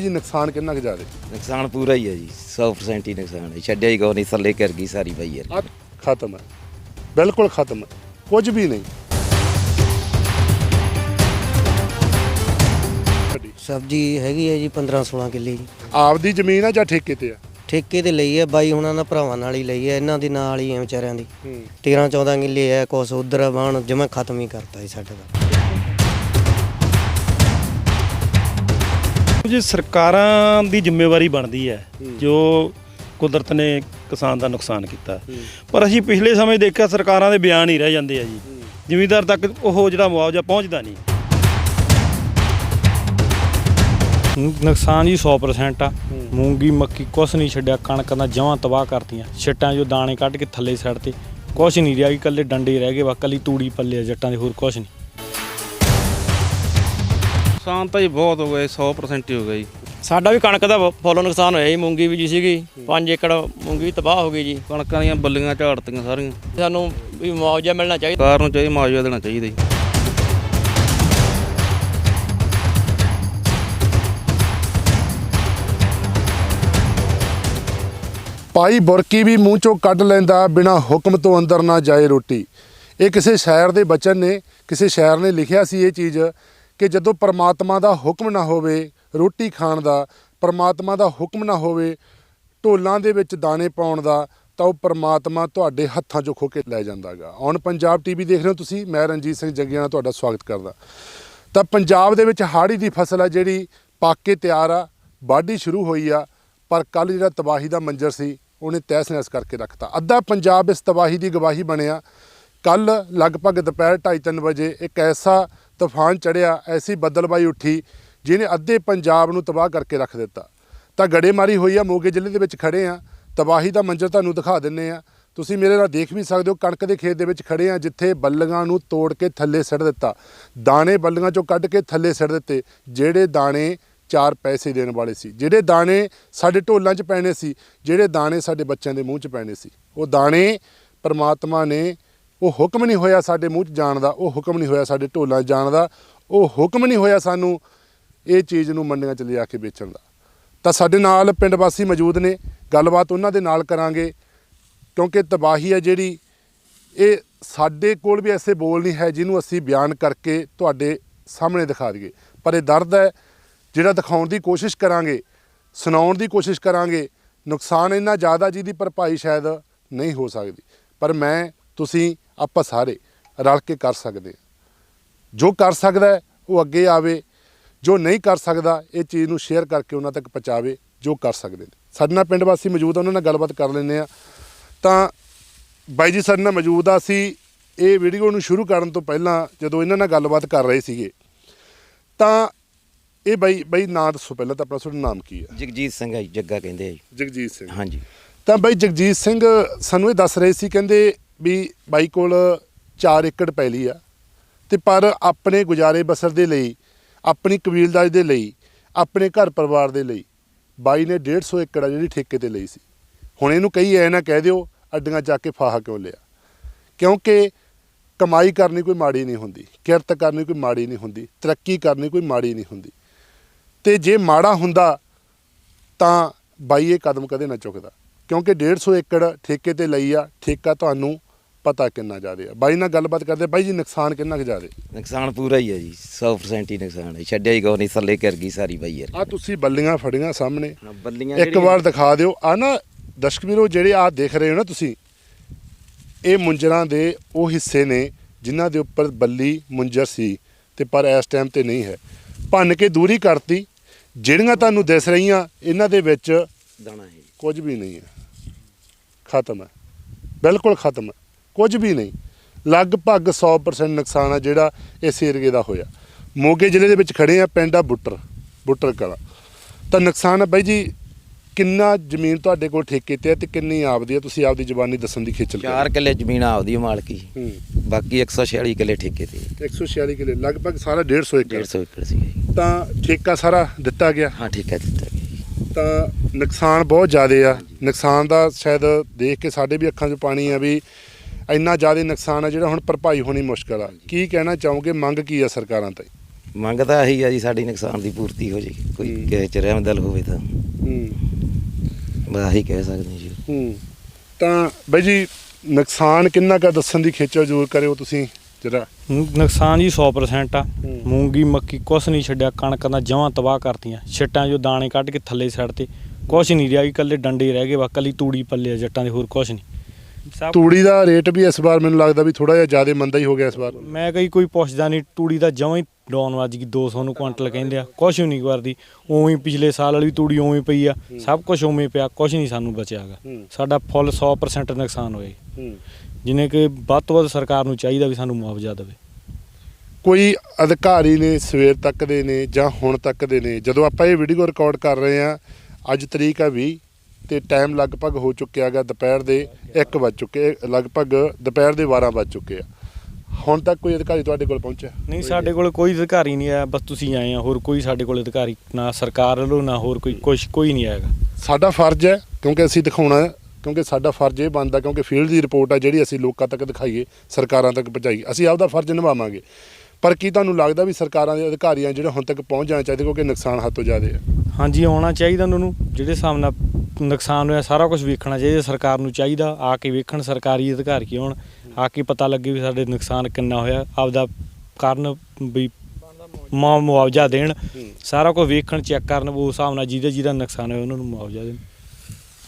ਜੀ ਨੁਕਸਾਨ ਕਿੰਨਾ ਕੁ ਜ਼ਿਆਦਾ? ਨੁਕਸਾਨ ਪੂਰਾ ਹੀ ਹੈ ਜੀ 100% ਹੀ ਨੁਕਸਾਨ ਹੈ। ਛੱਡਿਆ ਹੀ ਕੋ ਨਹੀਂ ਥੱਲੇ ਕਰ ਗਈ ਸਾਰੀ ਪਈ ਯਾਰ ਆ ਖਤਮ ਹੈ। ਬਿਲਕੁਲ ਖਤਮ ਹੈ। ਕੁਝ ਵੀ ਨਹੀਂ। ਸਬਜ਼ੀ ਹੈਗੀ ਹੈ ਜੀ 15 16 ਕਿੱਲੇ ਜੀ। ਆਪਦੀ ਜ਼ਮੀਨ ਆ ਜਾਂ ਠੇਕੇ ਤੇ ਆ? ਠੇਕੇ ਤੇ ਲਈ ਹੈ ਬਾਈ ਹੁਣਾਂ ਦਾ ਭਰਾਵਾਂ ਨਾਲ ਹੀ ਲਈ ਹੈ ਇਹਨਾਂ ਦੇ ਨਾਲ ਹੀ ਹੈ ਵਿਚਾਰਿਆਂ ਦੀ। ਹੂੰ। 13 14 ਕਿੱਲੇ ਹੈ ਕੁਛ ਉਧਰ ਬਾਣ ਜਮਾ ਖਤਮ ਹੀ ਕਰਤਾ ਜੀ ਸਾਡੇ ਦਾ। ਜੀ ਸਰਕਾਰਾਂ ਦੀ ਜ਼ਿੰਮੇਵਾਰੀ ਬਣਦੀ ਹੈ ਜੋ ਕੁਦਰਤ ਨੇ ਕਿਸਾਨ ਦਾ ਨੁਕਸਾਨ ਕੀਤਾ। ਪਰ ਅਸੀਂ ਪਿਛਲੇ ਸਮੇਂ ਦੇਖਿਆ ਸਰਕਾਰਾਂ ਦੇ ਬਿਆਨ ਹੀ ਰਹਿ ਜਾਂਦੇ ਆ ਜੀ। ਜ਼ਿਮੀਂਦਾਰ ਤੱਕ ਉਹ ਜਿਹੜਾ ਮੁਆਵਜ਼ਾ ਪਹੁੰਚਦਾ ਨਹੀਂ। ਨੁਕਸਾਨ ਜੀ 100% ਆ। ਮੂੰਗੀ ਮੱਕੀ ਕੁਛ ਨਹੀਂ ਛੱਡਿਆ ਕਣਕ ਦਾ ਜਮਾਂ ਤਬਾਹ ਕਰਤੀਆਂ। ਛਿੱਟਾਂ ਜੋ ਦਾਣੇ ਕੱਢ ਕੇ ਥੱਲੇ ਸੜ ਤੇ ਕੁਛ ਨਹੀਂ ਰਿਹਾ ਇਕੱਲੇ ਡੰਡੇ ਰਹਿ ਗਏ ਵਾ ਕੱਲੀ ਤੂੜੀ ਪੱਲੇ ਆ ਜੱਟਾਂ ਦੇ ਹੋਰ ਕੁਛ ਨਹੀਂ। ਨੁਕਸਾਨ ਤਾਂ ਜੀ ਬਹੁਤ ਹੋ ਗਿਆ ਜੀ, 100% ਹੀ ਹੋ ਗਿਆ ਜੀ। ਸਾਡਾ ਵੀ ਕਣਕ ਦਾ ਫੁੱਲ ਨੁਕਸਾਨ ਹੋਇਆ ਜੀ ਮੂੰਗੀ ਵੀ ਜੀ ਸੀਗੀ 5 ਏਕੜ ਮੂੰਗੀ ਵੀ ਤਬਾਹ ਹੋ ਗਈ ਜੀ। ਕਣਕਾਂ ਦੀਆਂ ਬੱਲੀਆਂ ਝਾੜਤੀਆਂ ਸਾਰੀਆਂ। ਸਾਨੂੰ ਵੀ ਮੁਆਵਜ਼ਾ ਮਿਲਣਾ ਚਾਹੀਦਾ। ਸਰਕਾਰ ਨੂੰ ਚਾਹੀਦਾ ਮੁਆਵਜ਼ਾ ਦੇਣਾ ਚਾਹੀਦਾ ਜੀ। ਪਾਈ ਬੁਰਕੀ ਵੀ ਮੂੰਹ ਚੋਂ ਕੱਢ ਲੈਂਦਾ ਬਿਨਾ ਹੁਕਮ ਤੋਂ ਅੰਦਰ ਨਾ ਜਾਏ ਰੋਟੀ। ਇਹ ਕਿਸੇ ਸ਼ਾਇਰ ਦੇ ਬਚਨ ਨੇ ਕਿਸੇ ਸ਼ਾਇਰ ਨੇ ਲਿਖਿਆ ਸੀ ਇਹ ਚੀਜ਼। ਕਿ ਜਦੋਂ ਪਰਮਾਤਮਾ ਦਾ ਹੁਕਮ ਨਾ ਹੋਵੇ, ਰੋਟੀ ਖਾਣ ਦਾ, ਪਰਮਾਤਮਾ ਦਾ ਹੁਕਮ ਨਾ ਹੋਵੇ, ਢੋਲਾਂ ਦੇ ਵਿੱਚ ਦਾਣੇ ਪਾਉਣ ਦਾ, ਤਾਂ ਉਹ ਪਰਮਾਤਮਾ ਤੁਹਾਡੇ ਹੱਥਾਂ 'ਚੋਂ ਖੋ ਕੇ ਲੈ ਜਾਂਦਾਗਾ। ਔਨ ਪੰਜਾਬ ਟੀਵੀ ਦੇਖ ਰਹੇ ਹੋ ਤੁਸੀਂ, ਮੈਂ ਰਣਜੀਤ ਸਿੰਘ ਜੱਗੀਆਂ ਨਾਲ ਤੁਹਾਡਾ ਸਵਾਗਤ ਕਰਦਾ। ਤਾਂ ਪੰਜਾਬ ਦੇ ਵਿੱਚ ਹਾੜੀ ਦੀ ਫਸਲ ਆ ਜਿਹੜੀ, ਪੱਕ ਕੇ ਤਿਆਰ ਆ, ਵਾਢੀ ਸ਼ੁਰੂ ਹੋਈ ਆ, ਪਰ ਕੱਲ ਜਿਹੜਾ ਤਬਾਹੀ ਦਾ ਮੰਜ਼ਰ ਸੀ, ਉਹਨੇ ਤਹਿਸ ਨਹਿਸ ਕਰਕੇ ਰੱਖਤਾ। ਅੱਧਾ ਪੰਜਾਬ ਇਸ ਤਬਾਹੀ ਦੀ ਗਵਾਹੀ ਬਣਿਆ। ਕੱਲ ਲਗਭਗ ਦੁਪਹਿਰ 2:30 ਵਜੇ ਇੱਕ ਐਸਾ ਤੂਫਾਨ ਚੜਿਆ, ਐਸੀ ਬੱਦਲਬਾਈ ਉੱਠੀ ਜਿਹਨੇ ਅੱਧੇ ਪੰਜਾਬ ਨੂੰ ਤਬਾਹ ਕਰਕੇ ਰੱਖ ਦਿੱਤਾ। ਤਾਂ ਗੜੇਮਾਰੀ ਹੋਈ ਆ, ਮੋਗੇ ਜ਼ਿਲ੍ਹੇ ਦੇ ਵਿੱਚ ਖੜੇ ਆ। ਤਬਾਹੀ ਦਾ ਮੰਜ਼ਰ ਤੁਹਾਨੂੰ ਦਿਖਾ ਦਿੰਨੇ ਆ। ਤੁਸੀਂ ਮੇਰੇ ਨਾਲ ਦੇਖ ਵੀ ਸਕਦੇ ਹੋ, ਕਣਕ ਦੇ ਖੇਤ ਦੇ ਵਿੱਚ ਖੜੇ ਆ, ਜਿੱਥੇ ਬੱਲੀਆਂ ਨੂੰ ਤੋੜ ਕੇ ਥੱਲੇ ਸਿੱਟ ਦਿੱਤਾ। ਦਾਣੇ ਬੱਲੀਆਂ ਚੋਂ ਕੱਢ ਕੇ ਥੱਲੇ ਸਿੱਟ ਦਿੱਤੇ, ਜਿਹੜੇ ਦਾਣੇ ਚਾਰ ਪੈਸੇ ਦੇਣ ਵਾਲੇ ਸੀ। ਜਿਹੜੇ ਦਾਣੇ ਸਾਡੇ ਢੋਲਾਂ 'ਚ ਪੈਣੇ ਸੀ, ਜਿਹੜੇ ਦਾਣੇ ਸਾਡੇ ਬੱਚਿਆਂ ਦੇ ਮੂੰਹ 'ਚ ਪੈਣੇ ਸੀ। ਉਹ ਦਾਣੇ ਪਰਮਾਤਮਾ ਨੇ ਉਹ ਹੁਕਮ ਨਹੀਂ ਹੋਇਆ ਸਾਡੇ ਮੂੰਹ 'ਚ ਜਾਣ ਦਾ, ਉਹ ਹੁਕਮ ਨਹੀਂ ਹੋਇਆ ਸਾਡੇ ਢੋਲਾਂ 'ਚ ਜਾਣ ਦਾ, ਉਹ ਹੁਕਮ ਨਹੀਂ ਹੋਇਆ ਸਾਨੂੰ ਇਹ ਚੀਜ਼ ਨੂੰ ਮੰਡੀਆਂ 'ਚ ਲਿਆ ਕੇ ਵੇਚਣ ਦਾ। ਤਾਂ ਸਾਡੇ ਨਾਲ ਪਿੰਡ ਵਾਸੀ ਮੌਜੂਦ ਨੇ, ਗੱਲਬਾਤ ਉਹਨਾਂ ਦੇ ਨਾਲ ਕਰਾਂਗੇ, ਕਿਉਂਕਿ ਤਬਾਹੀ ਹੈ ਜਿਹੜੀ, ਇਹ ਸਾਡੇ ਕੋਲ ਵੀ ਐਸੇ ਬੋਲ ਨਹੀਂ ਹੈ ਜਿਹਨੂੰ ਅਸੀਂ ਬਿਆਨ ਕਰਕੇ ਤੁਹਾਡੇ ਸਾਹਮਣੇ ਦਿਖਾ ਦਈਏ। ਪਰ ਇਹ ਦਰਦ ਹੈ, ਜਿਹੜਾ ਦਿਖਾਉਣ ਦੀ ਕੋਸ਼ਿਸ਼ ਕਰਾਂਗੇ, ਸੁਣਾਉਣ ਦੀ ਕੋਸ਼ਿਸ਼ ਕਰਾਂਗੇ, ਨੁਕਸਾਨ ਇੰਨਾ ਜ਼ਿਆਦਾ ਜਿਹਦੀ ਭਰਪਾਈ ਸ਼ਾਇਦ ਨਹੀਂ ਹੋ ਸਕਦੀ। ਪਰ ਮੈਂ, ਤੁਸੀਂ ਆਪਾਂ ਸਾਰੇ ਰਲ ਕੇ ਕਰ ਸਕਦੇ ਹਾਂ। ਜੋ ਕਰ ਸਕਦਾ ਉਹ ਅੱਗੇ ਆਵੇ। ਜੋ ਨਹੀਂ ਕਰ ਸਕਦਾ ਇਹ ਚੀਜ਼ ਨੂੰ ਸ਼ੇਅਰ ਕਰਕੇ ਉਹਨਾਂ ਤੱਕ ਪਹੁੰਚਾਵੇ ਜੋ ਕਰ ਸਕਦੇ ਨੇ। ਸਾਡੇ ਨਾਲ ਪਿੰਡ ਵਾਸੀ ਮੌਜੂਦ ਉਹਨਾਂ ਨਾਲ ਗੱਲਬਾਤ ਕਰ ਲੈਂਦੇ ਆ ਤਾਂ ਬਾਈ ਜੀ ਸਾਡੇ ਨਾਲ ਮੌਜੂਦ ਆ ਸੀ ਇਹ ਵੀਡੀਓ ਨੂੰ ਸ਼ੁਰੂ ਕਰਨ ਤੋਂ ਪਹਿਲਾਂ ਜਦੋਂ ਇਹਨਾਂ ਨਾਲ ਗੱਲਬਾਤ ਕਰ ਰਹੇ ਸੀਗੇ ਤਾਂ ਇਹ ਬਾਈ ਬਾਈ ਨਾਂ ਦੱਸੋ ਪਹਿਲਾਂ ਤਾਂ ਆਪਣਾ ਤੁਹਾਡਾ ਨਾਮ ਕੀ ਹੈ ਜਗਜੀਤ ਸਿੰਘ ਹੈ ਜੀ, ਜੱਗਾ ਕਹਿੰਦੇ ਆ ਜੀ। ਜਗਜੀਤ ਸਿੰਘ। ਹਾਂਜੀ। ਤਾਂ ਬਾਈ ਜਗਜੀਤ ਸਿੰਘ ਸਾਨੂੰ ਇਹ ਦੱਸ ਰਹੇ ਸੀ ਕਹਿੰਦੇ ਵੀ ਬਾਈ ਕੋਲ 4 ਏਕੜ ਪੈਲੀ ਆ ਤੇ ਪਰ ਆਪਣੇ ਗੁਜ਼ਾਰੇ ਬਸਰ ਦੇ ਲਈ, ਆਪਣੀ ਕਬੀਲਦਾਰੀ ਦੇ ਲਈ, ਆਪਣੇ ਘਰ ਪਰਿਵਾਰ ਦੇ ਲਈ ਬਾਈ ਨੇ 150 ਏਕੜ ਆ ਜਿਹੜੀ ਠੇਕੇ ਤੇ ਲਈ ਸੀ। ਹੁਣ ਇਹਨੂੰ ਕਹੀ ਐ ਨਾ ਕਹਿ ਦਿਓ, ਅੱਡੀਆਂ ਜਾ ਕੇ ਫਾਹਾ ਕਿਉਂ ਲਿਆ? ਕਿਉਂਕਿ ਕਮਾਈ ਕਰਨੀ ਕੋਈ ਮਾੜੀ ਨਹੀਂ ਹੁੰਦੀ, ਕਿਰਤ ਕਰਨੀ ਕੋਈ ਮਾੜੀ ਨਹੀਂ ਹੁੰਦੀ, ਤਰੱਕੀ ਕਰਨੀ ਕੋਈ ਮਾੜੀ ਨਹੀਂ ਹੁੰਦੀ। ਤੇ ਜੇ ਮਾੜਾ ਹੁੰਦਾ ਤਾਂ ਬਾਈ ਇਹ ਕਦਮ ਕਦੇ ਨਾ ਚੁੱਕਦਾ, ਕਿਉਂਕਿ 150 ਏਕੜ ਠੇਕੇ ਤੇ ਲਈ ਆ, ਠੇਕਾ ਤੁਹਾਨੂੰ ਪਤਾ ਕਿੰਨਾ ਜ਼ਿਆਦਾ ਆ ਬਾਈ ਨਾਲ ਗੱਲਬਾਤ ਕਰਦੇ ਬਾਈ ਜੀ ਨੁਕਸਾਨ ਕਿੰਨਾ ਕੁ ਜ਼ਿਆਦਾ? ਨੁਕਸਾਨ ਪੂਰਾ ਹੀ ਹੈ ਜੀ 100% ਹੀ ਨੁਕਸਾਨ ਹੈ। ਛੱਡਿਆ ਹੀ ਕੋ ਨਹੀਂ ਥੱਲੇ ਕਰ ਗਈ ਸਾਰੀ ਪਈ ਯਾਰ। ਆ ਤੁਸੀਂ ਬੱਲੀਆਂ ਫੜੀਆਂ ਸਾਹਮਣੇ। ਹਾਂ, ਬੱਲੀਆਂ ਇੱਕ ਜਿਹੜੀਆਂ- ਵਾਰ ਦਿਖਾ ਦਿਓ। ਆ ਨਾ ਦਰਸ਼ਕ ਵੀਰੋ ਜਿਹੜੇ ਆ ਦੇਖ ਰਹੇ ਹੋ ਨਾ ਤੁਸੀਂ ਇਹ ਮੁੰਜਰਾਂ ਦੇ ਉਹ ਹਿੱਸੇ ਨੇ ਜਿਨ੍ਹਾਂ ਦੇ ਉੱਪਰ ਬੱਲੀ ਮੁੰਜਰ ਸੀ ਤੇ ਪਰ ਇਸ ਟਾਈਮ ਤੇ ਨਹੀਂ ਹੈ। ਭੰਨ ਕੇ ਦੂਰੀ ਕਰਤੀ। ਜਿਹੜੀਆਂ ਤੁਹਾਨੂੰ ਦਿਸ ਰਹੀਆਂ ਇਹਨਾਂ ਦੇ ਵਿੱਚ ਦਾਣਾ ਹੈ। ਕੁਝ ਵੀ ਨਹੀਂ ਹੈ। ਖਤਮ ਹੈ। ਬਿਲਕੁਲ ਖਤਮ ਹੈ। ਕੁਝ ਵੀ ਨਹੀਂ। ਲਗਭਗ 100% ਨੁਕਸਾਨ ਆ ਜਿਹੜਾ ਇਸ ਏਰੀਏ ਦਾ ਹੋਇਆ। ਮੋਗੇ ਜ਼ਿਲ੍ਹੇ ਦੇ ਵਿੱਚ ਖੜੇ ਆ ਪਿੰਡ ਆ ਬੁੱਟਰ ਬੁੱਟਰ ਕਲਾ। ਤਾਂ ਨੁਕਸਾਨ ਹੈ ਬਾਈ ਜੀ ਕਿੰਨਾ ਜ਼ਮੀਨ ਤੁਹਾਡੇ ਕੋਲ ਠੇਕੇ ਤੇ ਹੈ ਤੇ ਕਿੰਨੀ ਆਪਦੀ ਹੈ ਤੁਸੀਂ ਆਪਦੀ ਜ਼ਬਾਨੀ ਦੱਸਣ ਦੀ ਖੇਚਲ ਚਾਰ ਕਿੱਲੇ ਜ਼ਮੀਨ ਆਪਦੀ ਓ ਮਾਲਕੀ ਹੂੰ। ਬਾਕੀ 146 ਕਿੱਲੇ ਠੇਕੇ ਤੇ। 146 ਕਿਲੇ ਲਗਭਗ ਸਾਰਾ 150 ਏਕੜ। 150 ਏਕੜ ਸੀ ਤਾਂ ਠੇਕਾ ਸਾਰਾ ਦਿੱਤਾ ਗਿਆ। ਹਾਂ ਠੇਕਾ ਦਿੱਤਾ ਗਿਆ। ਤਾਂ ਨੁਕਸਾਨ ਬਹੁਤ ਜ਼ਿਆਦਾ ਆ। ਨੁਕਸਾਨ ਦਾ ਸ਼ਾਇਦ ਦੇਖ ਕੇ ਸਾਡੇ ਵੀ ਅੱਖਾਂ 'ਚ ਪਾਣੀ ਆ ਵੀ ਇੰਨਾ ਜ਼ਿਆਦਾ ਨੁਕਸਾਨ ਆ ਜਿਹੜਾ ਹੁਣ ਭਰਪਾਈ ਹੋਣੀ ਮੁਸ਼ਕਲ ਆ। ਕੀ ਕਹਿਣਾ ਚਾਹੋਗੇ? ਮੰਗ ਕੀ ਆ ਸਰਕਾਰਾਂ ਤੋਂ? ਮੰਗ ਤਾਂ ਆਹੀ ਆ ਜੀ ਸਾਡੀ ਨੁਕਸਾਨ ਦੀ ਪੂਰਤੀ ਹੋ ਜੇ। ਕੋਈ ਕਿਸੇ ਚ ਰਹਿਮਦਲ ਹੋਵੇ ਤਾਂ। ਹੂੰ। ਬਸ ਆਹੀ ਕਹਿ ਸਕਦੇ ਜੀ। ਹੂੰ। ਤਾਂ ਬਾਈ ਜੀ ਨੁਕਸਾਨ ਕਿੰਨਾ ਕਾ ਦੱਸਣ ਦੀ ਖੇਚਲ ਜ਼ਰੂਰ ਕਰਿਓ ਤੁਸੀਂ ਨ- ਨੁਕਸਾਨ ਜੀ 100% ਆ। ਹੂੰ। ਮੂੰਗੀ ਮੱਕੀ ਕੁਛ ਨਹੀਂ ਛੱਡਿਆ ਕਣਕਾਂ ਦਾ ਜਮਾਂ ਤਬਾਹ ਕਰਤੀਆਂ। ਛਿੱਟਾਂ ਜੋ ਦਾਣੇ ਕੱਢ ਕੇ ਥੱਲੇ ਸੜ ਤੇ ਕੁਛ ਨਹੀਂ ਰਿਹਾ ਇਕੱਲੇ ਡੰਡੇ ਰਹਿ ਗਏ ਵਾ ਕੱਲੀ ਤੂੜੀ ਪੱਲੇ ਆ ਜੱਟਾਂ ਦੇ ਹੋਰ ਕੁਛ ਨਹੀਂ। ਸਭ ਤੂੜੀ ਦਾ ਰੇਟ ਵੀ ਇਸ ਵਾਰ ਮੈਨੂੰ ਲੱਗਦਾ ਵੀ ਥੋੜਾ ਜਿਹਾ ਜ਼ਿਆਦਾ ਮੰਦਾ ਹੀ ਹੋ ਗਿਆ ਇਸ ਵਾਰ। ਮੈਂ ਕਹੀ ਕੋਈ ਪੁੱਛਦਾ ਨਹੀਂ ਤੂੜੀ ਦਾ ਜਮਾਂ ਹੀ ਡਾਊਨ ਵੱਜ ਗਈ 200 ਨੂੰ ਕੁਆਂਟਲ ਕਹਿੰਦੇ ਆ। ਕੁਛ ਵੀ ਨਹੀਂ ਕਰਦੀ ਉਵੇਂ ਪਿਛਲੇ ਸਾਲ ਵਾਲੀ ਤੂੜੀ ਉਵੇਂ ਪਈ ਆ। ਸਭ ਕੁਝ ਉਵੇਂ ਪਿਆ ਕੁਛ ਨਹੀਂ ਸਾਨੂੰ ਬਚਿਆਗਾ। ਸਾਡਾ ਫੁੱਲ 100% ਨੁਕਸਾਨ ਹੋਏ ਹੂੰ। ਜਿਨੇ ਕਿ ਵੱਧ ਤੋਂ ਵੱਧ ਸਰਕਾਰ ਨੂੰ ਚਾਹੀਦਾ ਵੀ ਸਾਨੂੰ ਮੁਆਵਜ਼ਾ ਦੇਵੇ। ਕੋਈ ਅਧਿਕਾਰੀ ਨੇ ਸਵੇਰ ਤੱਕ ਦੇ ਨੇ ਜਾਂ ਹੁਣ ਤੱਕ ਦੇ ਨੇ ਜਦੋਂ ਆਪਾਂ ਇਹ ਵੀਡੀਓ ਰਿਕਾਰਡ ਕਰ ਰਹੇ ਆ ਅੱਜ ਤਰੀਕ ਆ 20 ਤੇ ਟਾਈਮ ਲਗਭਗ ਹੋ ਚੁੱਕਿਆ ਹੈਗਾ ਦੁਪਹਿਰ ਦੇ 1 ਵੱਜ ਚੁੱਕੇ ਲਗਭਗ ਦੁਪਹਿਰ ਦੇ 12 ਵੱਜ ਚੁੱਕੇ ਆ। ਹੁਣ ਤੱਕ ਕੋਈ ਅਧਿਕਾਰੀ ਤੁਹਾਡੇ ਕੋਲ ਪਹੁੰਚਿਆ? ਨਹੀਂ ਸਾਡੇ ਕੋਲ ਕੋਈ ਅਧਿਕਾਰੀ ਨਹੀਂ ਆਇਆ ਬਸ ਤੁਸੀਂ ਆਏ ਆ ਹੋਰ ਕੋਈ ਸਾਡੇ ਕੋਲ ਅਧਿਕਾਰੀ ਨਾ ਸਰਕਾਰ ਵੱਲੋਂ ਨਾ ਹੋਰ ਕੋਈ ਕੁਛ ਕੋਈ ਨਹੀਂ ਆਏਗਾ। ਸਾਡਾ ਫਰਜ਼ ਹੈ ਕਿਉਂਕਿ ਅਸੀਂ ਦਿਖਾਉਣਾ ਕਿਉਂਕਿ ਸਾਡਾ ਫਰਜ਼ ਇਹ ਬਣਦਾ ਕਿਉਂਕਿ ਫੀਲਡ ਦੀ ਰਿਪੋਰਟ ਆ ਜਿਹੜੀ ਅਸੀਂ ਲੋਕਾਂ ਤੱਕ ਦਿਖਾਈਏ ਸਰਕਾਰਾਂ ਤੱਕ ਪਹੁੰਚਾਈਏ ਅਸੀਂ ਆਪਦਾ ਫਰਜ਼ ਨਿਭਾਵਾਂਗੇ। ਪਰ ਕੀ ਤੁਹਾਨੂੰ ਲੱਗਦਾ ਵੀ ਸਰਕਾਰਾਂ ਦੇ ਅਧਿਕਾਰੀਆਂ ਜਿਹੜੇ ਹੁਣ ਤੱਕ ਪਹੁੰਚ ਜਾਣਾ ਚਾਹੀਦੇ ਕਿਉਂਕਿ ਨੁਕਸਾਨ ਹੱਥੋਂ ਜ਼ਿਆਦਾ ਹੈ? ਹਾਂਜੀ ਆਉਣਾ ਚਾਹੀਦਾ ਉਹਨਾਂ ਨੂੰ ਜਿਹੜੇ ਹਿਸਾਬ ਨਾਲ ਨੁਕਸਾਨ ਹੋਇਆ ਸਾਰਾ ਕੁਝ ਵੇਖਣਾ ਚਾਹੀਦਾ ਸਰਕਾਰ ਨੂੰ ਚਾਹੀਦਾ ਆ ਕੇ ਵੇਖਣ ਸਰਕਾਰੀ ਅਧਿਕਾਰ ਕੀ ਹੋਣ ਆ ਕੇ ਪਤਾ ਲੱਗੇ ਵੀ ਸਾਡੇ ਨੁਕਸਾਨ ਕਿੰਨਾ ਹੋਇਆ ਆਪਦਾ ਕਾਰਨ ਵੀ ਮੁਆ- ਮੁਆਵਜ਼ਾ ਦੇਣ ਸਾਰਾ ਕੁਝ ਵੇਖਣ ਚੈੱਕ ਕਰਨ ਉਸ ਹਿਸਾਬ ਨਾਲ ਜਿਹਦੇ ਜਿਹਦਾ ਨੁਕਸਾਨ ਹੋਇਆ ਉਹਨਾਂ ਨੂੰ ਮੁਆਵਜ਼ਾ ਦੇਣ।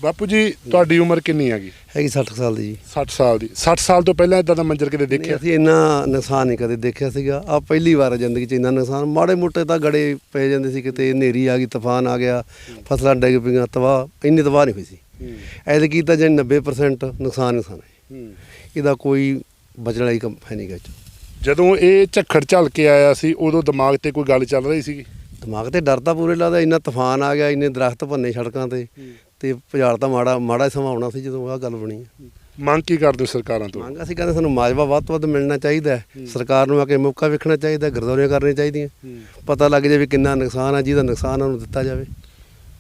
ਬਾਪੂ ਜੀ ਤੁਹਾਡੀ ਉਮਰ ਕਿੰਨੀ ਹੈਗੀ? ਹੈਗੀ 60 ਸਾਲ ਦੀ ਜੀ। 60 ਸਾਲ ਦੀ। 60 ਸਾਲ ਤੋਂ ਪਹਿਲਾਂ ਇਦਾਂ ਦਾ ਮੰਜ਼ਰ ਕਿਤੇ ਦੇਖਿਆ? ਅਸੀਂ ਇੰਨਾ ਨੁਕਸਾਨ ਨਹੀਂ ਕਦੇ ਦੇਖਿਆ ਸੀਗਾ। ਆ ਪਹਿਲੀ ਵਾਰ ਜ਼ਿੰਦਗੀ 'ਚ ਇੰਨਾ ਨੁਕਸਾਨ। ਮਾੜੇ ਮੋਟੇ ਤਾਂ ਗੜੇ ਪੈ ਜਾਂਦੇ ਸੀ ਕਿਤੇ ਹਨੇਰੀ ਆ ਗਈ ਤੂਫਾਨ ਆ ਗਿਆ ਫਸਲਾਂ ਡਿੱਗ ਪਈਆਂ ਤਬਾਹ ਇੰਨੀ ਤਬਾਹ ਨਹੀਂ ਹੋਈ ਸੀ। ਐਤਕੀ ਤਾਂ ਜਾਣੀ 90% ਨੁਕਸਾਨ ਨੁਕਸਾਨ ਹੈ। ਇਹਦਾ ਕੋਈ ਬਚਣ ਵਾਲੀ ਕੰਮ ਹੈ ਨਹੀਂ ਗਾ। ਜਦੋਂ ਇਹ ਝੱਖੜ ਝਲ ਕੇ ਆਇਆ ਸੀ ਉਦੋਂ ਦਿਮਾਗ ਤੇ ਕੋਈ ਗੱਲ ਚੱਲ ਰਹੀ ਸੀਗੀ? ਦਿਮਾਗ ਤੇ ਡਰ ਤਾਂ ਪੂਰੇ ਲੱਗਦਾ ਇੰਨਾ ਤੂਫਾਨ ਆ ਗਿਆ ਇੰਨੇ ਦਰਖਤ ਭੰਨੇ ਸੜਕਾਂ ਤੇ। ਤੇ ਭੁਚਾਲ ਤਾਂ ਮਾੜਾ ਮਾੜਾ ਸਮਾਉਣਾ ਸੀ ਜਦੋਂ ਆਹ ਗੱਲ ਬਣੀ। ਮੰਗ ਕੀ ਕਰਦੇ ਹੋ ਸਰਕਾਰਾਂ ਤੋਂ? ਮੰਗ ਅਸੀਂ ਕਹਿੰਦੇ ਸਾਨੂੰ ਮਾਜਵਾ ਵੱਧ ਤੋਂ ਵੱਧ ਮਿਲਣਾ ਚਾਹੀਦਾ ਸਰਕਾਰ ਨੂੰ ਆ ਕੇ ਮੌਕਾ ਵੇਖਣਾ ਚਾਹੀਦਾ ਗਰਦੌਰੀਆਂ ਕਰਨੀਆਂ ਚਾਹੀਦੀਆਂ। ਪਤਾ ਲੱਗ ਜਾਵੇ ਕਿੰਨਾ ਨੁਕਸਾਨ ਆ ਜਿਹਦਾ ਨੁਕਸਾਨ ਉਹਨੂੰ ਦਿੱਤਾ ਜਾਵੇ।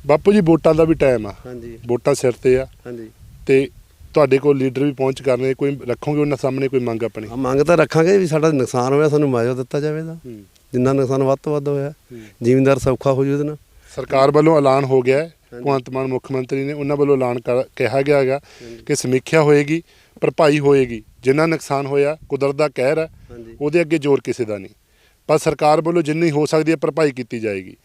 ਬਾਪੂ ਜੀ ਵੋਟਾਂ ਦਾ ਵੀ ਟਾਈਮ ਆ। ਹਾਂਜੀ। ਵੋਟਾਂ ਸਿਰ ਤੇ ਆ। ਹਾਂਜੀ। ਤੇ ਤੁਹਾਡੇ ਕੋਲ ਲੀਡਰ ਵੀ ਪਹੁੰਚ ਕਰਨੇ ਕੋਈ ਰੱਖੋਗੇ ਉਹਨਾਂ ਸਾਹਮਣੇ ਕੋਈ ਮੰਗ ਆਪਣੀ? ਮੰਗ ਤਾਂ ਰੱਖਾਂਗੇ ਵੀ ਸਾਡਾ ਨੁਕਸਾਨ ਹੋਇਆ ਸਾਨੂੰ ਮਾਜਵਾ ਦਿੱਤਾ ਜਾਵੇ ਦਾ ਜਿੰਨਾ ਨੁਕਸਾਨ ਵੱਧ ਤੋਂ ਵੱਧ ਹੋਇਆ ਜ਼ਿਮੀਂਦਾਰ ਸੌਖਾ ਹੋ ਜੂ ਉਹਦੇ ਨਾਲ। ਸਰਕਾਰ ਵੱਲੋਂ ਐਲਾਨ ਹੋ ਗਿਆ ਭਗਵੰਤ ਮਾਨ ਮੁੱਖ ਮੰਤਰੀ ਨੇ ਉਹਨਾਂ ਵੱਲੋਂ ਐਲਾਨ ਕਰ- ਕਿਹਾ ਗਿਆ ਹੈਗਾ ਕਿ ਸਮੀਖਿਆ ਹੋਏਗੀ ਭਰਪਾਈ ਹੋਏਗੀ ਜਿੰਨਾ ਨੁਕਸਾਨ ਹੋਇਆ ਕੁਦਰਤ ਦਾ ਕਹਿਰ ਹੈ ਉਹਦੇ ਅੱਗੇ ਜ਼ੋਰ ਕਿਸੇ ਦਾ ਨਹੀਂ। ਪਰ ਸਰਕਾਰ ਵੱਲੋਂ ਜਿੰਨੀ ਹੋ ਸਕਦੀ ਹੈ ਭਰਪਾਈ ਕੀਤੀ ਜਾਏਗੀ।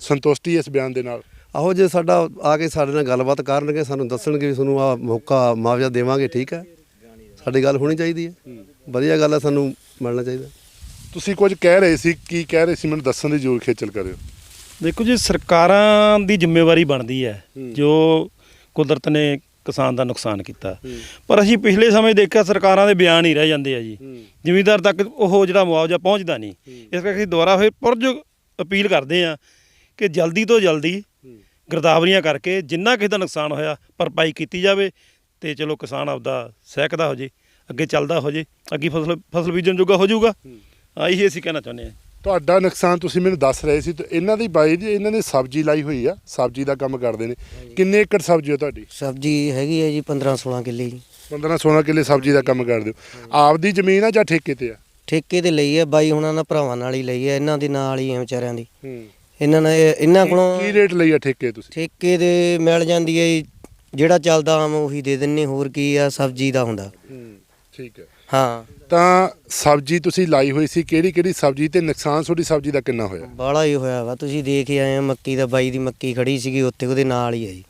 ਸੰਤੁਸ਼ਟੀ ਇਸ ਬਿਆਨ ਦੇ ਨਾਲ। ਆਹੋ ਜੇ ਸਾਡਾ ਆ ਕੇ ਸਾਡੇ ਨਾਲ ਗੱਲਬਾਤ ਕਰਨਗੇ ਸਾਨੂੰ ਦੱਸਣਗੇ ਵੀ ਤੁਹਾਨੂੰ ਆ ਮੌਕਾ ਮੁਆਵਜ਼ਾ ਦੇਵਾਂਗੇ ਠੀਕ ਹੈ? ਸਾਡੀ ਗੱਲ ਹੋਣੀ ਚਾਹੀਦੀ ਹੈ। ਵਧੀਆ ਗੱਲ ਹੈ ਸਾਨੂੰ ਮਿਲਣਾ ਚਾਹੀਦਾ। ਤੁਸੀਂ ਕੁਝ ਕਹਿ ਰਹੇ ਸੀ ਕੀ ਕਹਿ ਰਹੇ ਸੀ ਮੈਨੂੰ ਦੱਸਣ ਦੀ ਜ਼ਰੂਰ ਖੇਚਲ ਕਰਿਓ। ਦੇਖੋ ਜੀ ਸਰਕਾਰਾਂ ਦੀ ਜ਼ਿੰਮੇਵਾਰੀ ਬਣਦੀ ਹੈ ਜੋ ਕੁਦਰਤ ਨੇ ਕਿਸਾਨ ਦਾ ਨੁਕਸਾਨ ਕੀਤਾ। ਪਰ ਅਸੀਂ ਪਿਛਲੇ ਸਮੇਂ ਦੇਖਿਆ ਸਰਕਾਰਾਂ ਦੇ ਬਿਆਨ ਹੀ ਰਹਿ ਜਾਂਦੇ ਆ ਜੀ। ਜ਼ਿਮੀਂਦਾਰ ਤੱਕ ਉਹ ਜਿਹੜਾ ਮੁਆਵਜ਼ਾ ਪਹੁੰਚਦਾ ਨਹੀਂ। ਇਸ ਕਰਕੇ ਅਸੀਂ ਦੁਬਾਰਾ ਫਿਰ ਪੁਰਜ ਅਪੀਲ ਕਰਦੇ ਆ ਕਿ ਜਲਦੀ ਤੋਂ ਜਲਦੀ ਗਿਰਦਾਵਰੀਆਂ ਕਰਕੇ ਜਿੰਨਾ ਕਿਸੇ ਦਾ ਨੁਕਸਾਨ ਹੋਇਆ ਭਰਪਾਈ ਕੀਤੀ ਜਾਵੇ ਤੇ ਚਲੋ ਕਿਸਾਨ ਆਪਦਾ ਸਹਿਕਦਾ ਹੋ ਜੇ ਅੱਗੇ ਚੱਲਦਾ ਹੋ ਜੇ ਅੱਗੇ ਫਸਲ ਫਸਲ ਬੀਜਣ ਜੋਗਾ ਹੋ ਜਾਊਗਾ। ਆਹੀ ਅਸੀਂ ਕਹਿਣਾ ਚਾਹੁੰਦੇ ਹਾਂ। ਤੁਹਾਡਾ ਨੁਕਸਾਨ ਤੁਸੀਂ ਮੈਨੂੰ ਦੱਸ ਰਹੇ ਸੀ ਤੇ ਇਹਨਾਂ ਦੀ ਬਾਈ ਜੀ ਇਹਨਾਂ ਨੇ ਸਬਜ਼ੀ ਲਾਈ ਹੋਈ ਆ ਸਬਜ਼ੀ ਦਾ ਕੰਮ ਕਰਦੇ ਨੇ। ਕਿੰਨੇ ਏਕੜ ਸਬਜ਼ੀ ਆ ਤੁਹਾਡੀ? ਸਬਜ਼ੀ ਹੈਗੀ ਹੈ ਜੀ 15 16 ਕਿੱਲੇ ਜੀ। 15 16 ਕਿੱਲੇ ਸਬਜ਼ੀ ਦਾ ਕੰਮ ਕਰਦੇ ਹੋ। ਆਪਦੀ ਜ਼ਮੀਨ ਆ ਜਾਂ ਠੇਕੇ ਤੇ ਆ? ਠੇਕੇ ਤੇ ਲਈ ਹੈ ਬਾਈ ਹੁਣਾਂ ਨਾਲ ਭਰਾਵਾਂ ਨਾਲ ਹੀ ਲਈ ਹੈ ਇਹਨਾਂ ਦੇ ਨਾਲ ਹੀ ਹੈ ਵਿਚਾਰਿਆਂ ਦੀ। ਇਹਨਾਂ ਨੇ ਇਹਨਾਂ ਕੀ ਕੋਲੋਂ ਰੇਟ ਲਈ ਆ ਠੇਕੇ ਤੁਸੀਂ? ਠੇਕੇ ਦੇ ਮਿਲ ਜਾਂਦੀ ਹੈ ਜੀ, ਜਿਹੜਾ ਚੱਲਦਾ ਆਮ ਉਹੀ ਦੇ ਦਿੰਨੇ ਹੋਰ ਕੀ ਆ ਸਬਜ਼ੀ ਦਾ ਹੁੰਦਾ। ਠੀਕ ਹੈ। ਹਾਂ। ਤਾਂ ਸਬਜ਼ੀ ਤੁਸੀਂ ਲਾਈ ਹੋਈ ਸੀ ਕਿਹੜੀ ਕਿਹੜੀ ਸਬਜ਼ੀ ਤੇ ਨੁਕਸਾਨ ਤੁਹਾਡੀ ਸਬਜ਼ੀ ਦਾ ਕਿੰਨਾ ਹੋਇਆ? ਬਾਹਲਾ ਹੀ ਹੋਇਆ ਵਾ। ਤੁਸੀਂ ਦੇਖ ਹੀ ਆਏ ਆ ਮੱਕੀ ਦਾ ਬਾਈ ਦੀ ਮੱਕੀ ਖੜੀ ਸੀਗੀ ਉੱਥੇ ਉਹਦੇ ਨਾਲ ਹੀ ਹੈ ਜੀ।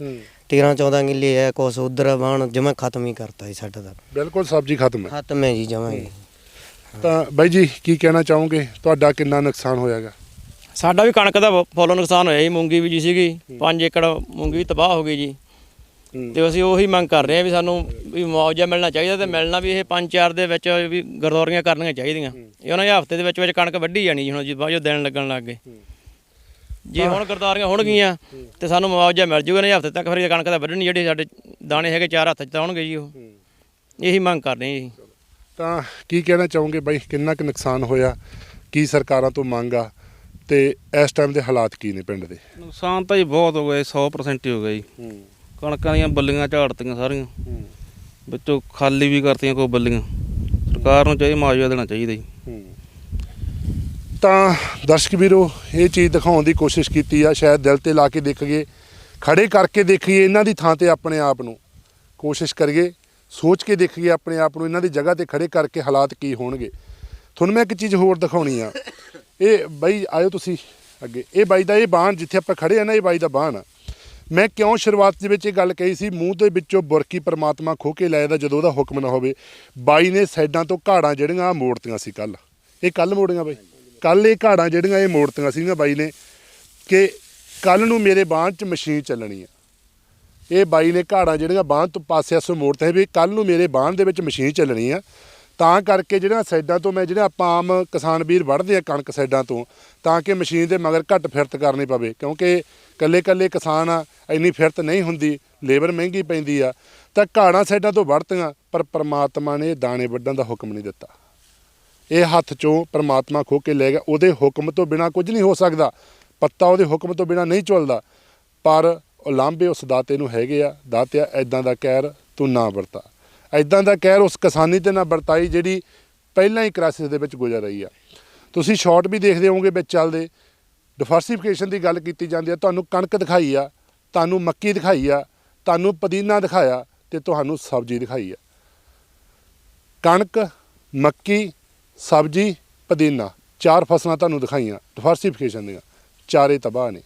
13 14 ਕਿੱਲੇ ਆ ਕੁਛ ਉਧਰ ਬਾਣ ਜਮਾ ਖਤਮ ਹੀ ਕਰਤਾ ਜੀ ਸਾਡਾ ਤਾਂ। ਬਿਲਕੁਲ ਸਬਜ਼ੀ ਖਤਮ ਹੈ। ਖਤਮ ਹੈ ਜੀ ਜਮਾ ਹੀ। ਤਾਂ ਬਾਈ ਜੀ ਕੀ ਕਹਿਣਾ ਚਾਹੋਗੇ? ਤੁਹਾਡਾ ਕਿੰਨਾ ਨੁਕਸਾਨ ਹੋਇਆਗਾ ਸਾਡਾ ਵੀ ਕਣਕ ਦਾ ਫੁੱਲ ਨੁਕਸਾਨ ਹੋਇਆ ਜੀ ਮੂੰਗੀ ਵੀ ਜੀ ਸੀਗੀ 5 ਏਕੜ ਮੂੰਗੀ ਤਬਾਹ ਹੋ ਗਈ ਜੀ। ਤੇ ਅਸੀਂ ਉਹੀ ਮੰਗ ਕਰ ਰਹੇ ਹਾਂ ਵੀ ਸਾਨੂੰ ਵੀ ਮੁਆਵਜ਼ਾ ਮਿਲਣਾ ਚਾਹੀਦਾ ਤੇ ਮਿਲਣਾ ਵੀ ਇਹ ਪੰਜ ਚਾਰ ਦੇ ਵਿੱਚ ਵੀ ਗਰਦੌਰੀਆਂ ਕਰਨੀਆਂ ਚਾਹੀਦੀਆਂ। ਇਹ ਉਹਨਾਂ ਦੇ ਹਫ਼ਤੇ ਦੇ ਵਿੱਚ ਵਿੱਚ ਕਣਕ ਵੱਢੀ ਜਾਣੀ ਜੀ ਹੁਣ ਜੀ ਬਾਅਦ ਜੋ ਦਿਨ ਲੱਗਣ ਲੱਗ ਗਏ। ਜੇ ਹੁਣ ਗਰਦੌਰੀਆਂ ਹੋਣਗੀਆਂ ਤੇ ਸਾਨੂੰ ਮੁਆਵਜ਼ਾ ਮਿਲ ਜੂਗਾ ਨਹੀਂ ਹਫ਼ਤੇ ਤੱਕ ਫਿਰ ਇਹ ਕਣਕ ਦਾ ਵੱਢਣੀ ਜਿਹੜੀ ਸਾਡੇ ਦਾਣੇ ਹੈਗੇ ਚਾਰ ਹੱਥ 'ਚ ਤਾਂ ਹੋਣਗੇ ਜੀ ਉਹ। ਇਹੀ ਮੰਗ ਕਰ ਰਹੇ ਜੀ। ਤਾਂ ਕੀ ਕਹਿਣਾ ਚਾਹੋਗੇ ਬਾਈ? ਕਿੰਨਾ ਕੁ ਨੁਕਸਾਨ ਹੋਇਆ? ਕੀ ਸਰਕਾਰਾਂ ਤੋਂ ਮੰਗ ਆ? ਤੇ ਇਸ ਟਾਈਮ ਦੇ ਹਾਲਾਤ ਕੀ ਨੇ ਪਿੰਡ ਦੇ? ਨੁਕਸਾਨ ਤਾਂ ਜੀ ਬਹੁਤ ਹੋ ਗਿਆ ਜੀ, 100% ਹੀ ਹੋ ਗਿਆ ਜੀ। ਕਣਕਾਂ ਦੀਆਂ ਬੱਲੀਆਂ ਝਾੜਤੀਆਂ ਸਾਰੀਆਂ। ਵਿੱਚੋਂ ਖਾਲੀ ਵੀ ਕਰਤੀਆਂ ਕੋਈ ਬੱਲੀਆਂ। ਸਰਕਾਰ ਨੂੰ ਚਾਹੀਦਾ ਮੁਆਵਜ਼ਾ ਦੇਣਾ ਚਾਹੀਦਾ ਜੀ। ਤਾਂ ਦਰਸ਼ਕ ਵੀਰੋ, ਇਹ ਚੀਜ਼ ਦਿਖਾਉਣ ਦੀ ਕੋਸ਼ਿਸ਼ ਕੀਤੀ ਆ, ਸ਼ਾਇਦ ਦਿਲ ਤੇ ਲਾ ਕੇ ਦੇਖੀਏ। ਖੜੇ ਕਰਕੇ ਦੇਖੀਏ ਇਹਨਾਂ ਦੀ ਥਾਂ ਤੇ ਆਪਣੇ ਆਪ ਨੂੰ। ਕੋਸ਼ਿਸ਼ ਕਰੀਏ, ਸੋਚ ਕੇ ਦੇਖੀਏ ਆਪਣੇ ਆਪ ਨੂੰ, ਇਹਨਾਂ ਦੀ ਜਗ੍ਹਾ ਤੇ ਖੜੇ ਕਰਕੇ ਹਾਲਾਤ ਕੀ ਹੋਣਗੇ। ਤੁਹਾਨੂੰ ਮੈਂ ਇੱਕ ਚੀਜ਼ ਹੋਰ ਦਿਖਾਉਣੀ ਆ। ਇਹ ਬਾਈ, ਆਇਓ ਤੁਸੀਂ ਅੱਗੇ। ਇਹ ਬਾਈ ਦਾ ਇਹ ਬਾਣ, ਜਿੱਥੇ ਆਪਾਂ ਖੜੇ ਆ ਨਾ, ਇਹ ਬਾਈ ਦਾ ਬਾਣ ਆ। ਮੈਂ ਕਿਉਂ ਸ਼ੁਰੂਆਤ ਦੇ ਵਿੱਚ ਇਹ ਗੱਲ ਕਹੀ ਸੀ? ਮੂੰਹ ਦੇ ਵਿੱਚੋਂ ਬੁਰਕੀ ਪਰਮਾਤਮਾ ਖੋ ਕੇ ਲੈ ਜਾਂਦਾ ਜਦੋਂ ਉਹਦਾ ਹੁਕਮ ਨਾ ਹੋਵੇ, ਬਾਈ ਨੇ ਸਾਈਡਾਂ ਤੋਂ ਘਾੜਾਂ ਜਿਹੜੀਆਂ ਮੋੜਤੀਆਂ ਸੀ ਕੱਲ ਇਹ ਕੱਲ ਮੋੜੀਆਂ ਬਾਈ। ਕੱਲ ਇਹ ਘਾੜਾਂ ਜਿਹੜੀਆਂ ਇਹ ਮੋੜਤੀਆਂ ਸੀਗੀਆਂ ਬਾਈ ਨੇ ਕਿ ਕੱਲ ਨੂੰ ਮੇਰੇ ਬਾਂਹ 'ਚ ਮਸ਼ੀਨ ਚੱਲਣੀ ਆ। ਇਹ ਬਾਈ ਨੇ ਘਾੜਾਂ ਜਿਹੜੀਆਂ ਬਾਂਹ ਤੋਂ ਪਾਸੇ ਆਸੋਂ ਮੋੜਤੇ ਹੈ ਵੀ ਕੱਲ ਨੂੰ ਮੇਰੇ ਬਾਂਹ ਦੇ ਵਿੱਚ ਮਸ਼ੀਨ ਚੱਲਣੀ ਆ। ਤਾਂ ਕਰਕੇ ਜਿਹੜਾ ਸਾਈਡਾਂ ਤੋਂ ਮੈਂ ਜਿਹੜਾ ਆਪਾਂ ਆਮ ਕਿਸਾਨ ਵੀਰ ਵੜਦੇ ਆ ਕਣਕ ਸਾਈਡਾਂ ਤੋਂ, ਤਾਂ ਕਿ ਮਸ਼ੀਨ ਦੇ ਮਗਰ ਘੱਟ ਫਿਰਤ ਕਰਨੀ ਪਵੇ, ਕਿਉਂਕਿ ਕੱਲੇ ਕੱਲੇ ਕਿਸਾਨ ਆ ਇੰਨੀ ਫਿਰਤ ਨਹੀਂ ਹੁੰਦੀ, ਲੇਬਰ ਮਹਿੰਗੀ ਪੈਂਦੀ ਆ, ਤਾਂ ਘਾੜਾਂ ਸਾਈਡਾਂ ਤੋਂ ਵੜਤੀਆਂ ਪਰ ਪ੍ਰਮਾਤਮਾ ਨੇ ਦਾਣੇ ਵੱਢਣ ਦਾ ਹੁਕਮ ਨਹੀਂ ਦਿੱਤਾ। ਇਹ ਹੱਥ ਚੋਂ ਪ੍ਰਮਾਤਮਾ ਖੋ ਕੇ ਲੈ ਗਿਆ, ਉਹਦੇ ਹੁਕਮ ਤੋਂ ਬਿਨਾ ਕੁਝ ਨਹੀਂ ਹੋ ਸਕਦਾ, ਪੱਤਾ ਉਹਦੇ ਹੁਕਮ ਤੋਂ ਬਿਨਾ ਨਹੀਂ ਝੁਲਦਾ ਪਰ ਉਲਾਂਭੇ ਉਸ ਦਾਤੇ ਨੂੰ ਹੈਗੇ ਆ, ਦਾਤਿਆ ਐਦਾਂ ਦਾ ਕਹਿਰ ਤੂੰ ਨਾ ਵਰਤਾ। ਐਦਾਂ ਦਾ ਕਹਿਰ ਉਸ ਕਿਸਾਨੀ ਦੇ ਨਾਲ ਵਰਤਾਈ ਜਿਹੜੀ ਪਹਿਲਾਂ ਹੀ ਕ੍ਰਾਈਸਿਸ ਦੇ ਵਿੱਚ ਗੁਜ਼ਰ ਰਹੀ ਆ। ਤੁਸੀਂ ਸ਼ਾਰਟ ਵੀ ਦੇਖਦੇ ਹੋਵੋਗੇ ਵਿੱਚ ਚੱਲਦੇ। ਡਿਵਰਸਿਫਿਕੇਸ਼ਨ ਦੀ ਗੱਲ ਕੀਤੀ ਜਾਂਦੀ ਆ, ਤੁਹਾਨੂੰ ਕਣਕ ਦਿਖਾਈ ਆ, ਤੁਹਾਨੂੰ ਮੱਕੀ ਦਿਖਾਈ ਆ, ਤੁਹਾਨੂੰ ਪੁਦੀਨਾ ਦਿਖਾਇਆ ਤੇ ਤੁਹਾਨੂੰ ਸਬਜ਼ੀ ਦਿਖਾਈ ਆ। ਕਣਕ, ਮੱਕੀ, ਸਬਜ਼ੀ, ਪੁਦੀਨਾ, ਚਾਰ ਫਸਲਾਂ ਤੁਹਾਨੂੰ ਦਿਖਾਈਆਂ ਡਿਵਰਸਿਫਿਕੇਸ਼ਨ ਦੀਆਂ, ਚਾਰੇ ਤਬਾਹ ਨੇ।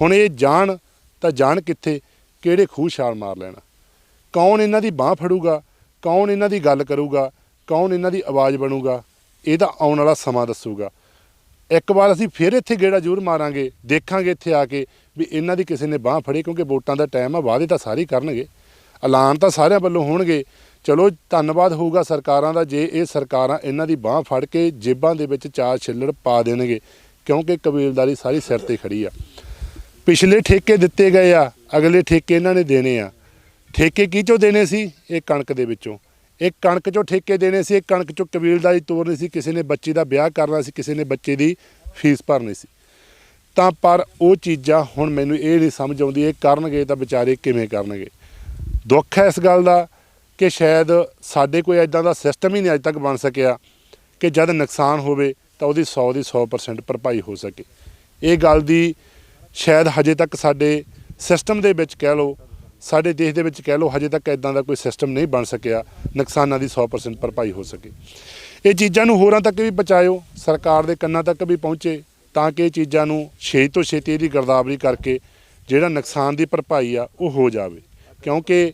ਹੁਣ ਇਹ ਜਾਣ ਤਾਂ ਜਾਣ ਕਿੱਥੇ, ਕਿਹੜੇ ਖੂਹ ਛਾਲ ਮਾਰ ਲੈਣਾ। ਕੌਣ ਇਹਨਾਂ ਦੀ ਬਾਹ ਫੜੂਗਾ, ਕੌਣ ਇਹਨਾਂ ਦੀ ਗੱਲ ਕਰੂਗਾ, ਕੌਣ ਇਹਨਾਂ ਦੀ ਆਵਾਜ਼ ਬਣੂਗਾ, ਇਹ ਤਾਂ ਆਉਣ ਵਾਲਾ ਸਮਾਂ ਦੱਸੂਗਾ। ਇੱਕ ਵਾਰ ਅਸੀਂ ਫਿਰ ਇੱਥੇ ਗੇੜਾ ਜ਼ਰੂਰ ਮਾਰਾਂਗੇ, ਦੇਖਾਂਗੇ ਇੱਥੇ ਆ ਕੇ ਵੀ ਇਹਨਾਂ ਦੀ ਕਿਸੇ ਨੇ ਬਾਹ ਫੜੀ, ਕਿਉਂਕਿ ਵੋਟਾਂ ਦਾ ਟਾਈਮ ਆ, ਵਾਅਦੇ ਤਾਂ ਸਾਰੇ ਕਰਨਗੇ। ਐਲਾਨ ਤਾਂ ਸਾਰਿਆਂ ਵੱਲੋਂ ਹੋਣਗੇ। ਚਲੋ, ਧੰਨਵਾਦ ਹੋਊਗਾ ਸਰਕਾਰਾਂ ਦਾ ਜੇ ਇਹ ਸਰਕਾਰਾਂ ਇਹਨਾਂ ਦੀ ਬਾਹ ਫੜ ਕੇ ਜੇਬਾਂ ਦੇ ਵਿੱਚ ਚਾਰ ਛਿੱਲੜ ਪਾ ਦੇਣਗੇ, ਕਿਉਂਕਿ ਕਬੀਲਦਾਰੀ ਸਾਰੀ ਸਿਰ ਤੇ ਖੜੀ ਆ। ਪਿਛਲੇ ਠੇਕੇ ਦਿੱਤੇ ਗਏ ਆ, ਅਗਲੇ ਠੇਕੇ ਇਹਨਾਂ ਨੇ ਦੇਣੇ ਆ। ਠੇਕੇ ਕੀ ਚੋਂ ਦੇਣੇ ਸੀ? ਇਹ ਕਣਕ ਦੇ ਵਿੱਚੋਂ। ਇਹ ਕਣਕ ਚੋਂ ਠੇਕੇ ਦੇਣੇ ਸੀ, ਇਹ ਕਣਕ ਚੋਂ ਕਬੀਲਦਾਰੀ ਤੋਰਨੀ ਸੀ, ਕਿਸੇ ਨੇ ਬੱਚੇ ਦਾ ਵਿਆਹ ਕਰਨਾ ਸੀ, ਕਿਸੇ ਨੇ ਬੱਚੇ ਦੀ ਫੀਸ ਭਰਨੀ ਸੀ। ਤਾਂ ਪਰ ਉਹ ਚੀਜ਼ਾਂ ਹੁਣ ਮੈਨੂੰ ਇਹ ਨਹੀਂ ਸਮਝ ਆਉਂਦੀ, ਇਹ ਕਰਨਗੇ ਤਾਂ ਵਿਚਾਰੇ ਕਿਵੇਂ ਕਰਨਗੇ? ਦੁੱਖ ਹੈ ਇਸ ਗੱਲ ਦਾ ਕਿ ਸ਼ਾਇਦ ਸਾਡੇ ਕੋਈ ਐਦਾਂ ਦਾ ਸਿਸਟਮ ਹੀ ਨਹੀਂ ਅਜੇ ਤੱਕ ਬਣ ਸਕਿਆ ਕਿ ਜਦ ਨੁਕਸਾਨ ਹੋਵੇ ਤਾਂ ਉਹਦੀ 100 ਦੀ 100% ਭਰਪਾਈ ਹੋ ਸਕੇ। ਇਹ ਗੱਲ ਦੀ ਸ਼ਾਇਦ ਹਜੇ ਤੱਕ ਸਾਡੇ ਸਿਸਟਮ ਦੇ ਵਿੱਚ ਕਹਿ ਲਓ ਸਾਡੇ ਦੇਸ਼ ਦੇ ਵਿੱਚ ਕਹਿ ਲਓ ਹਜੇ ਤੱਕ ਇਦਾਂ ਦਾ ਕੋਈ ਸਿਸਟਮ ਨਹੀਂ ਬਣ ਸਕਿਆ, ਨੁਕਸਾਨਾਂ ਦੀ 100% ਭਰਪਾਈ ਹੋ ਸਕੇ। ਇਹ ਚੀਜ਼ਾਂ ਨੂੰ ਹੋਰਾਂ ਤੱਕ ਵੀ ਪਹੁੰਚਾਇਓ, ਸਰਕਾਰ ਦੇ ਕੰਨਾਂ ਤੱਕ ਵੀ ਪਹੁੰਚੇ, ਤਾਂ ਕਿ ਇਹ ਚੀਜ਼ਾਂ ਨੂੰ ਛੇਤੀ ਤੋਂ ਛੇਤੀ ਇਹਦੀ ਗਰਦਾਵਰੀ ਕਰਕੇ ਜਿਹੜਾ ਨੁਕਸਾਨ ਦੀ ਭਰਪਾਈ ਆ, ਉਹ ਹੋ ਜਾਵੇ। ਕਿਉਂਕਿ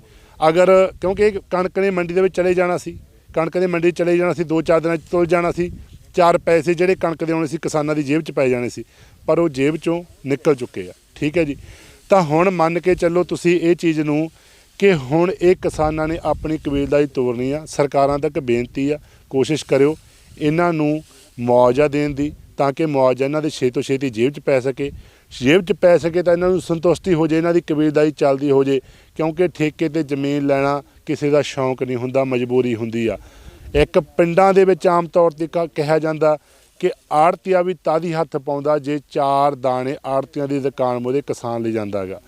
ਅਗਰ, ਕਿਉਂਕਿ ਇਹ ਕਣਕ ਨੇ ਮੰਡੀ ਦੇ ਵਿੱਚ ਚਲੇ ਜਾਣਾ ਸੀ, ਕਣਕ ਦੇ ਮੰਡੀ 'ਚ ਚਲੇ ਜਾਣਾ ਸੀ, ਦੋ ਚਾਰ ਦਿਨਾਂ 'ਚ ਤੁਲ ਜਾਣਾ ਸੀ, ਚਾਰ ਪੈਸੇ ਜਿਹੜੇ ਕਣਕ ਦੇ ਆਉਣੇ ਸੀ ਕਿਸਾਨਾਂ ਦੀ ਜੇਬ 'ਚ ਪੈ ਜਾਣੇ ਸੀ, ਪਰ ਉਹ ਜੇਬ 'ਚੋਂ ਨਿਕਲ ਚੁੱਕੇ ਆ। ਠੀਕ ਹੈ ਜੀ? ਤਾਂ ਹੁਣ ਮੰਨ ਕੇ ਚੱਲੋ ਤੁਸੀਂ ਇਹ ਚੀਜ਼ ਨੂੰ ਕਿ ਹੁਣ ਇਹ ਕਿਸਾਨਾਂ ਨੇ ਆਪਣੀ ਕਬੀਲਦਾਰੀ ਤੋਰਨੀ ਆ, ਸਰਕਾਰਾਂ ਤੱਕ ਬੇਨਤੀ ਆ, ਕੋਸ਼ਿਸ਼ ਕਰਿਓ ਇਹਨਾਂ ਨੂੰ ਮੁਆਵਜ਼ਾ ਦੇਣ ਦੀ ਤਾਂ ਕਿ ਮੁਆਵਜ਼ਾ ਇਹਨਾਂ ਦੇ ਛੇ ਤੋਂ ਛੇਤੀ ਜੇਬ 'ਚ ਪੈ ਸਕੇ। ਜੇਬ 'ਚ ਪੈ ਸਕੇ ਤਾਂ ਇਹਨਾਂ ਨੂੰ ਸੰਤੁਸ਼ਟੀ ਹੋ ਜੇ, ਇਹਨਾਂ ਦੀ ਕਬੀਲਦਾਰੀ ਚੱਲਦੀ ਹੋ ਜੇ, ਕਿਉਂਕਿ ਠੇਕੇ ਤੇ ਜ਼ਮੀਨ ਲੈਣਾ ਕਿਸੇ ਦਾ ਸ਼ੌਂਕ ਨਹੀਂ ਹੁੰਦਾ, ਮਜਬੂਰੀ ਹੁੰਦੀ ਆ। ਇੱਕ ਪਿੰਡਾਂ ਦੇ ਵਿੱਚ ਆਮ ਤੌਰ ਤੇ ਕ- ਕਿਹਾ ਜਾਂਦਾ ਕਿ ਆੜਤੀਆ ਵੀ ਤਾਦੀ ਹੱਥ ਪਾਉਂਦਾ ਜੇ ਚਾਰ ਦਾਣੇ ਆੜਤੀਆਂ ਦੀ ਦੁਕਾਨ ਮੋਰੇ ਕਿਸਾਨ ਲੈ ਜਾਂਦਾਗਾ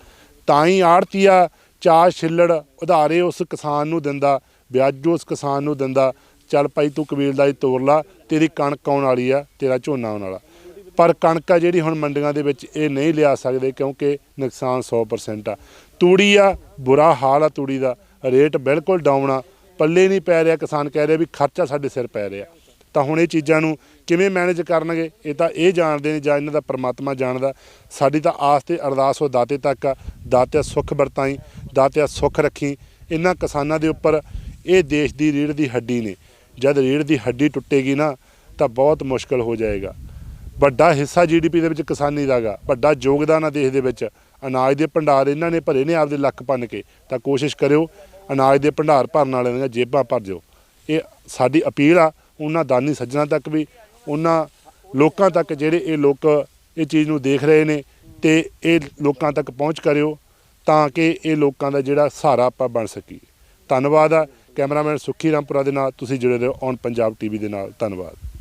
ਤਾਂ ਹੀ ਆੜਤੀਆ ਚਾਰ ਛਿੱਲੜ ਉਧਾਰੇ ਉਸ ਕਿਸਾਨ ਨੂੰ ਦਿੰਦਾ, ਵਿਆਜ ਉਸ ਕਿਸਾਨ ਨੂੰ ਦਿੰਦਾ, ਚੱਲ ਭਾਈ ਤੂੰ ਕਬੀਲਦਾਰੀ ਤੋਰ ਲਾ, ਤੇਰੀ ਕਣਕ ਆਉਣ ਵਾਲੀ ਆ, ਤੇਰਾ ਝੋਨਾ ਆਉਣ ਵਾਲਾ। ਪਰ ਕਣਕ ਆ ਜਿਹੜੀ ਹੁਣ ਮੰਡੀਆਂ ਦੇ ਵਿੱਚ ਇਹ ਨਹੀਂ ਲਿਆ ਸਕਦੇ ਕਿਉਂਕਿ ਨੁਕਸਾਨ 100% ਆ। ਤੂੜੀ ਆ, ਬੁਰਾ ਹਾਲ ਆ ਤੂੜੀ ਦਾ। ਰੇਟ ਬਿਲਕੁਲ ਡਾਊਨ ਆ। ਪੱਲੇ ਨਹੀਂ ਪੈ ਰਿਹਾ, ਕਿਸਾਨ ਕਹਿ ਰਿਹਾ ਵੀ ਖਰਚਾ ਸਾਡੇ ਸਿਰ ਪੈ ਰਿਹਾ। ਤਾਂ ਹੁਣ ਇਹ ਚੀਜ਼ਾਂ ਨੂੰ ਕਿਵੇਂ ਮੈਨੇਜ ਕਰਨਗੇ, ਇਹ ਤਾਂ ਇਹ ਜਾਣਦੇ ਨੇ ਜਾਂ ਇਹਨਾਂ ਦਾ ਪਰਮਾਤਮਾ ਜਾਣਦਾ। ਸਾਡੀ ਤਾਂ ਆਸ ਤੇ ਅਰਦਾਸ ਉਹ ਦਾਤੇ ਤੱਕ ਆ। ਦਾਤਿਆ ਸੁੱਖ ਵਰਤਾਈ, ਦਾਤਿਆ ਸੁੱਖ ਰੱਖੀ। ਇਹਨਾਂ ਕਿਸਾਨਾਂ ਦੇ ਉੱਪਰ ਇਹ ਦੇਸ਼ ਦੀ ਰੀੜ ਦੀ ਹੱਡੀ ਨੇ। ਜਦ ਰੀੜ ਦੀ ਹੱਡੀ ਟੁੱਟੇਗੀ ਨਾ, ਤਾਂ ਬਹੁਤ ਮੁਸ਼ਕਲ ਹੋ ਜਾਏਗਾ। ਵੱਡਾ ਹਿੱਸਾ ਜੀਡੀਪੀ ਦੇ ਵਿੱਚ ਕਿਸਾਨੀ ਦਾਗਾ ਵੱਡਾ ਯੋਗਦਾਨ ਆ ਦੇਸ਼ ਦੇ ਵਿੱਚ। ਅਨਾਜ ਦੇ ਭੰਡਾਰ ਇਹਨਾਂ ਨੇ ਭਰੇ ਨੇ ਆਪਦੇ ਲੱਕ ਪੰਨ ਕੇ। ਤਾਂ ਕੋਸ਼ਿਸ਼ ਕਰਿਓ, ਅਨਾਜ ਦੇ ਭੰਡਾਰ ਭਰਨ ਵਾਲਿਆਂ ਦੀਆਂ ਜੇਬਾਂ ਭਰ ਦਿਓ। ਇਹ ਸਾਡੀ ਅਪੀਲ ਆ। ਉਹਨਾਂ ਦਾਨੀ ਸੱਜਣਾ ਤੱਕ ਵੀ, ਉਹਨਾਂ ਲੋਕਾਂ ਤੱਕ ਜਿਹੜੇ ਇਹ ਲੋਕ ਇਹ ਚੀਜ਼ ਨੂੰ ਦੇਖ ਰਹੇ ਨੇ ਤੇ ਇਹ ਲੋਕਾਂ ਤੱਕ ਪਹੁੰਚ ਕਰਿਓ ਤਾਂ ਕਿ ਇਹ ਲੋਕਾਂ ਦਾ ਜਿਹੜਾ ਸਹਾਰਾ ਆਪਾਂ ਬਣ ਸਕੀਏ। ਧੰਨਵਾਦ ਆ, ਕੈਮਰਾਮੈਨ ਸੁਖੀ ਰਾਮਪੁਰਾ ਦੇ ਨਾਲ ਤੁਸੀਂ ਜੁੜੇ ਰਹੋ ਔਨ ਪੰਜਾਬ ਟੀਵੀ ਦੇ ਨਾਲ। ਧੰਨਵਾਦ।